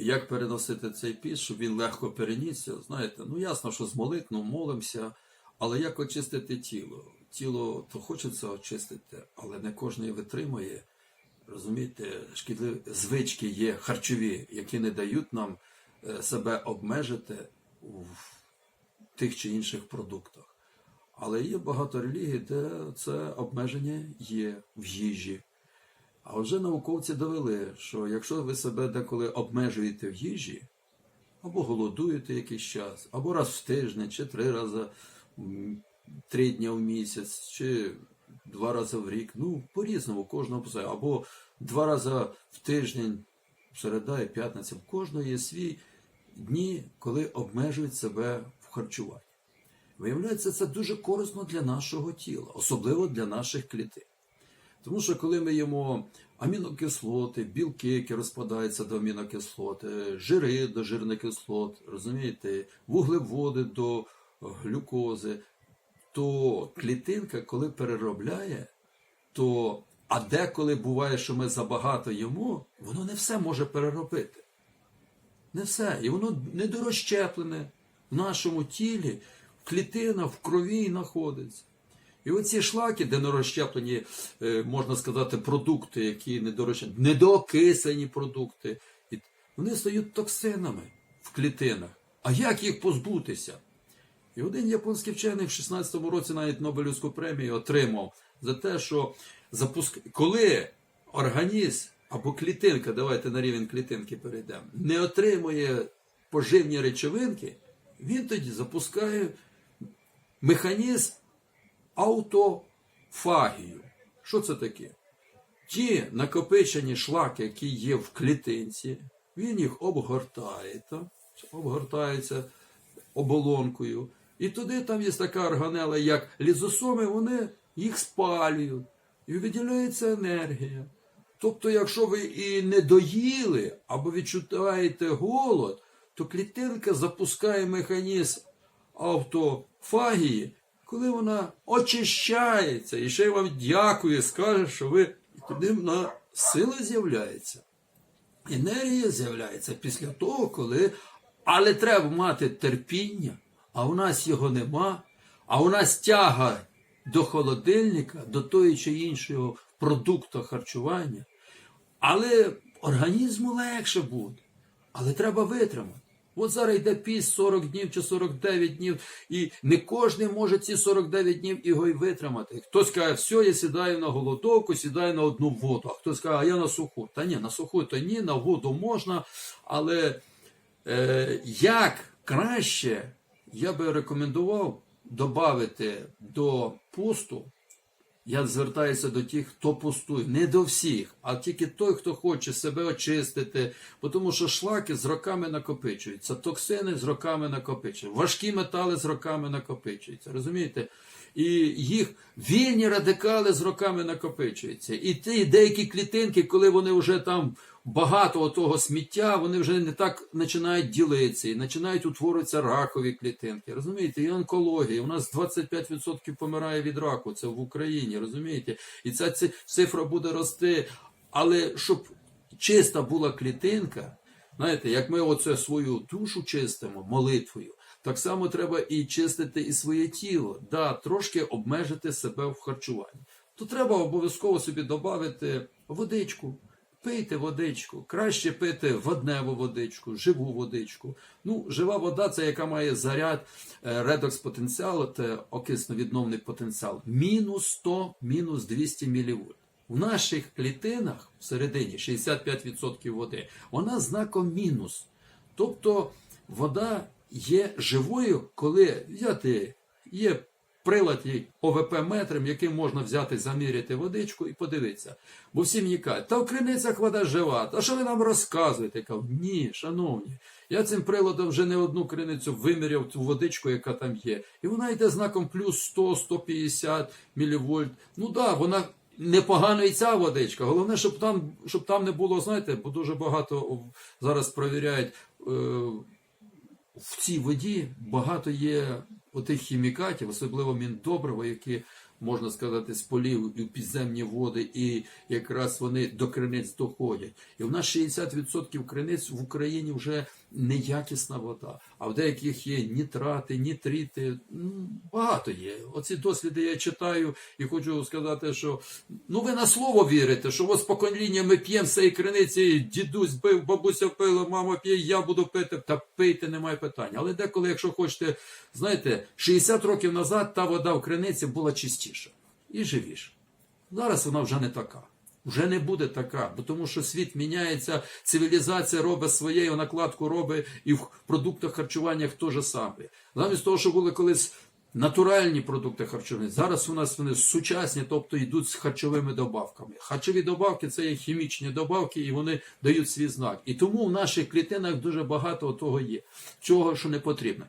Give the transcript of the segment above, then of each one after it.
І як переносити цей піст, щоб він легко перенісся, знаєте, ну ясно, що з молитвою молимося, але як очистити тіло? Тіло то хочеться очистити, але не кожен витримує. Розумієте, шкідливі звички є харчові, які не дають нам е, себе обмежити в тих чи інших продуктах. Але є багато релігій, де це обмеження є в їжі. А вже науковці довели, що якщо ви себе деколи обмежуєте в їжі, або голодуєте якийсь час, або раз в тиждень, чи три рази, три дні в місяць, чи два рази в рік, ну, по-різному, кожного або два рази в тиждень, середа і п'ятниця, в кожного є свій дні, коли обмежують себе в харчуванні. Виявляється, це дуже корисно для нашого тіла, особливо для наших клітин. Тому що коли ми їмо амінокислоти, білки, які розпадаються до амінокислот, е, жири до жирних кислот, розумієте, вуглеводи до глюкози, то клітинка, коли переробляє, то а деколи буває, що ми забагато їмо, воно не все може переробити. Не все. І воно недорозщеплене в нашому тілі, в клітинах, в крові знаходиться. І оці шлаки, де нерозщеплені, е, можна сказати, продукти, які недорозщеплені, недоокислені продукти, вони стають токсинами в клітинах. А як їх позбутися? І один японський вчений в 16-му році навіть Нобелівську премію отримав за те, що запуск... коли організм або клітинка, давайте на рівень клітинки перейдемо, не отримує поживні речовинки, він тоді запускає механізм аутофагію. Що це таке? Ті накопичені шлаки, які є в клітинці, він їх обгортає, так? обгортається оболонкою. І туди там є така органела, як лізосоми, вони їх спалюють. І виділяється енергія. Тобто, якщо ви і не доїли або відчуваєте голод, то клітинка запускає механізм автофагії, коли вона очищається, і ще й вам дякує, скаже, що ви туди на сила з'являється. Енергія з'являється після того, коли. Але треба мати терпіння, а у нас його нема, а у нас тяга до холодильника, до тої чи іншого продукту харчування. Але організму легше буде. Але треба витримати. От зараз йде піс 40 днів чи 49 днів, і не кожен може ці 49 днів його й витримати. Хтось каже, все, я сідаю на голодовку, сідаю на одну воду, а хтось каже, а я на суху. Та ні, на суху то ні, на воду можна, але е, як краще, я би рекомендував додати до посту я звертаюся до тих, хто пустує, не до всіх, а тільки той, хто хоче себе очистити, тому що шлаки з роками накопичуються, токсини з роками накопичуються, важкі метали з роками накопичуються. Розумієте? І їх вільні радикали з роками накопичуються. І ті деякі клітинки, коли вони вже там багато того сміття, вони вже не так починають ділитися і починають утворюватися ракові клітинки. Розумієте, і онкологія. У нас 25% помирає від раку. Це в Україні, розумієте? І ця цифра буде рости. Але щоб чиста була клітинка, знаєте, як ми оце свою душу чистимо молитвою. Так само треба і чистити і своє тіло, да, трошки обмежити себе в харчуванні. То треба обов'язково собі додати водичку. Пийте водичку, краще пити водневу водичку, живу водичку. Ну, жива вода це яка має заряд редокс потенціалу, це окисновідновний потенціал. Мінус 100, мінус 200 мВ. В наших клітинах всередині 65% води, вона знаком мінус. Тобто вода є живою, коли взяти, є прилад ОВП метром, яким можна взяти, заміряти водичку і подивитися. Бо всі мені кажуть, та в криницях вода жива, та що ви нам розказуєте? Я кажу, ні, шановні, я цим приладом вже не одну криницю виміряв ту водичку, яка там є. І вона йде знаком плюс 100-150 мВ. Ну так, да, вона непогана і ця водичка. Головне, щоб там, щоб там не було, знаєте, бо дуже багато зараз провіряють. Е, в цій воді багато є отих хімікатів, особливо міндобрива, які можна сказати, з полів в підземні води, і якраз вони до криниць доходять. І в нас 60% криниць в Україні вже неякісна вода, а в деяких є нітрати, нітрити, ну, багато є. Оці досліди я читаю і хочу сказати, що ну ви на слово вірите, що ось покоління ми п'ємо з цієї криниці, дідусь бив, бабуся пила, мама п'є, я буду пити. Та пийте, немає питань. Але деколи, якщо хочете, знаєте, 60 років назад та вода в криниці була чистіша і живіша. Зараз вона вже не така. Вже не буде така, бо тому що світ міняється, цивілізація робить своєю, накладку робить і в продуктах харчування теж саме. Замість того, що були колись натуральні продукти харчування, зараз у нас вони сучасні, тобто йдуть з харчовими добавками. Харчові добавки це є хімічні добавки, і вони дають свій знак. І тому в наших клітинах дуже багато того є, чого, що не потрібно.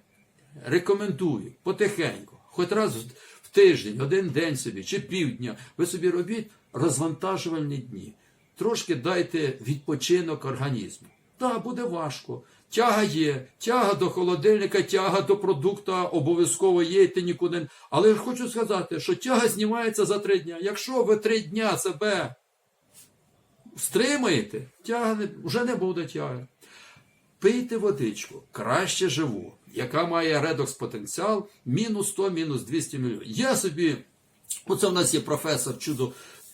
Рекомендую потихеньку, хоч раз в тиждень, один день собі чи півдня, ви собі робіть розвантажувальні дні. Трошки дайте відпочинок організму. Так, буде важко. Тяга є, тяга до холодильника, тяга до продукта обов'язково є, ти нікуди. Але я хочу сказати, що тяга знімається за три дня. Якщо ви три дня себе стримаєте, тяга не, вже не буде тяги. Пийте водичку, краще живу, яка має редокс потенціал мінус 100, мінус 200 мільйонів. Я собі, оце в нас є професор чудо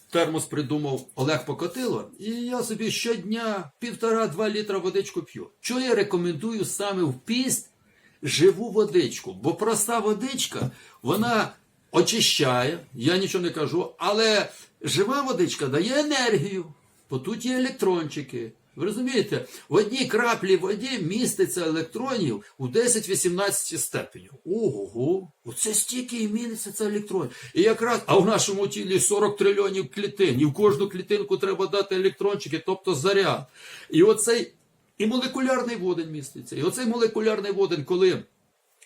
термос придумав Олег Покотило, і я собі щодня півтора-два літра водичку п'ю. Чого я рекомендую саме в піст живу водичку? Бо проста водичка, вона очищає, я нічого не кажу, але жива водичка дає енергію, бо тут є електрончики. Ви розумієте, в одній краплі воді міститься електронів у 10-18 степенів. Ого, оце стільки і міститься це електронів. І якраз, а в нашому тілі 40 трильйонів клітин, і в кожну клітинку треба дати електрончики, тобто заряд. І оцей і молекулярний водень міститься. І оцей молекулярний водень, коли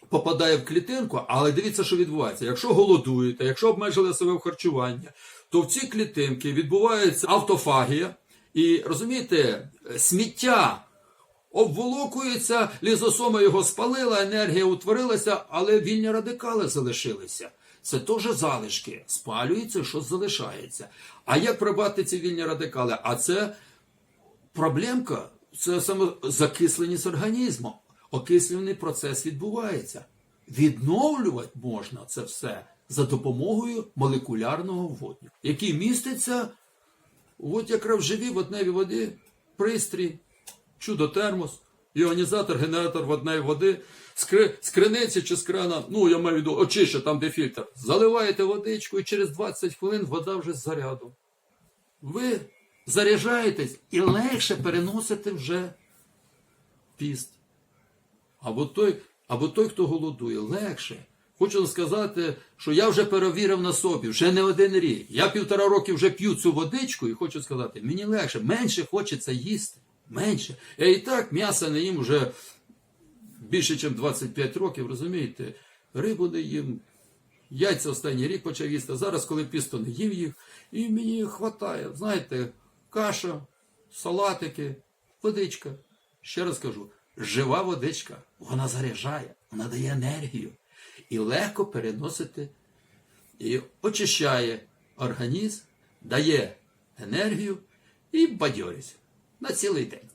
попадає в клітинку, але дивіться, що відбувається. Якщо голодуєте, якщо обмежили себе в харчуванні, то в ці клітинки відбувається автофагія. І розумієте, сміття обволокується, лізосома його спалила, енергія утворилася, але вільні радикали залишилися. Це теж залишки. Спалюється, що залишається. А як прибрати ці вільні радикали? А це проблемка це саме закисленість організму. Окислювальний процес відбувається. Відновлювати можна це все за допомогою молекулярного водню, який міститься от якраз в живій водневій воді, пристрій, чудо-термос, іонізатор, генератор водної води, з, кри, криниці чи з крана, ну я маю в виду очище, там де фільтр. Заливаєте водичку і через 20 хвилин вода вже з зарядом. Ви заряджаєтесь і легше переносите вже піст. Або той, або той, хто голодує, легше. Хочу сказати, що я вже перевірив на собі, вже не один рік. Я півтора роки вже п'ю цю водичку і хочу сказати, мені легше, менше хочеться їсти. Менше. Я і так м'яса не їм вже більше, ніж 25 років, розумієте? Рибу не їм. Яйця останній рік почав їсти. Зараз, коли пісто не їв їх, і мені вистачає. Знаєте, каша, салатики, водичка. Ще раз кажу, жива водичка, вона заряджає, вона дає енергію і легко переносити і очищає організм, дає енергію і бадьорість на цілий день.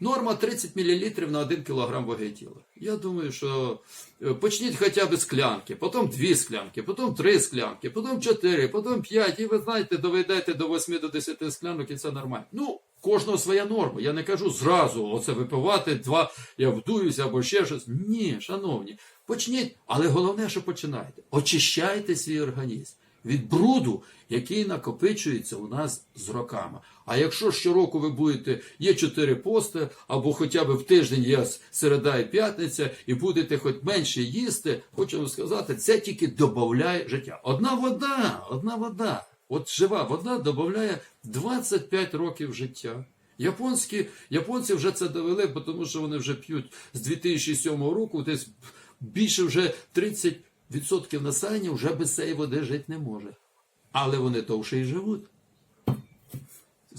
Норма 30 мл на 1 кг ваги тіла. Я думаю, що е, почніть хоча б склянки, потім 2 склянки, потім 3 склянки, потім 4, потім 5, і ви знаєте, доведете до 8 до 10 склянок і це нормально. Ну, кожного своя норма. Я не кажу зразу оце випивати, два, я вдуюся або ще щось. Ні, шановні, почніть, але головне, що починайте. Очищайте свій організм від бруду, який накопичується у нас з роками. А якщо щороку ви будете, є чотири пости, або хоча б в тиждень є середа і п'ятниця, і будете хоч менше їсти, хочу вам сказати, це тільки додає життя. Одна вода, одна вода. От жива вода додає 25 років життя. Японські, японці вже це довели, тому що вони вже п'ють з 2007 року, десь більше вже 30% населення вже без цієї води жити не може. Але вони довше і живуть.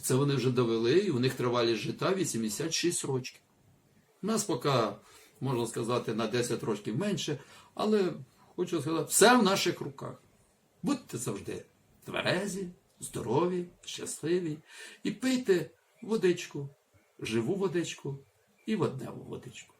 Це вони вже довели, і у них тривалість життя 86 років. У нас поки, можна сказати, на 10 років менше, але хочу сказати, все в наших руках. Будьте завжди тверезі, здорові, щасливі і пийте водичку, живу водичку і водневу водичку.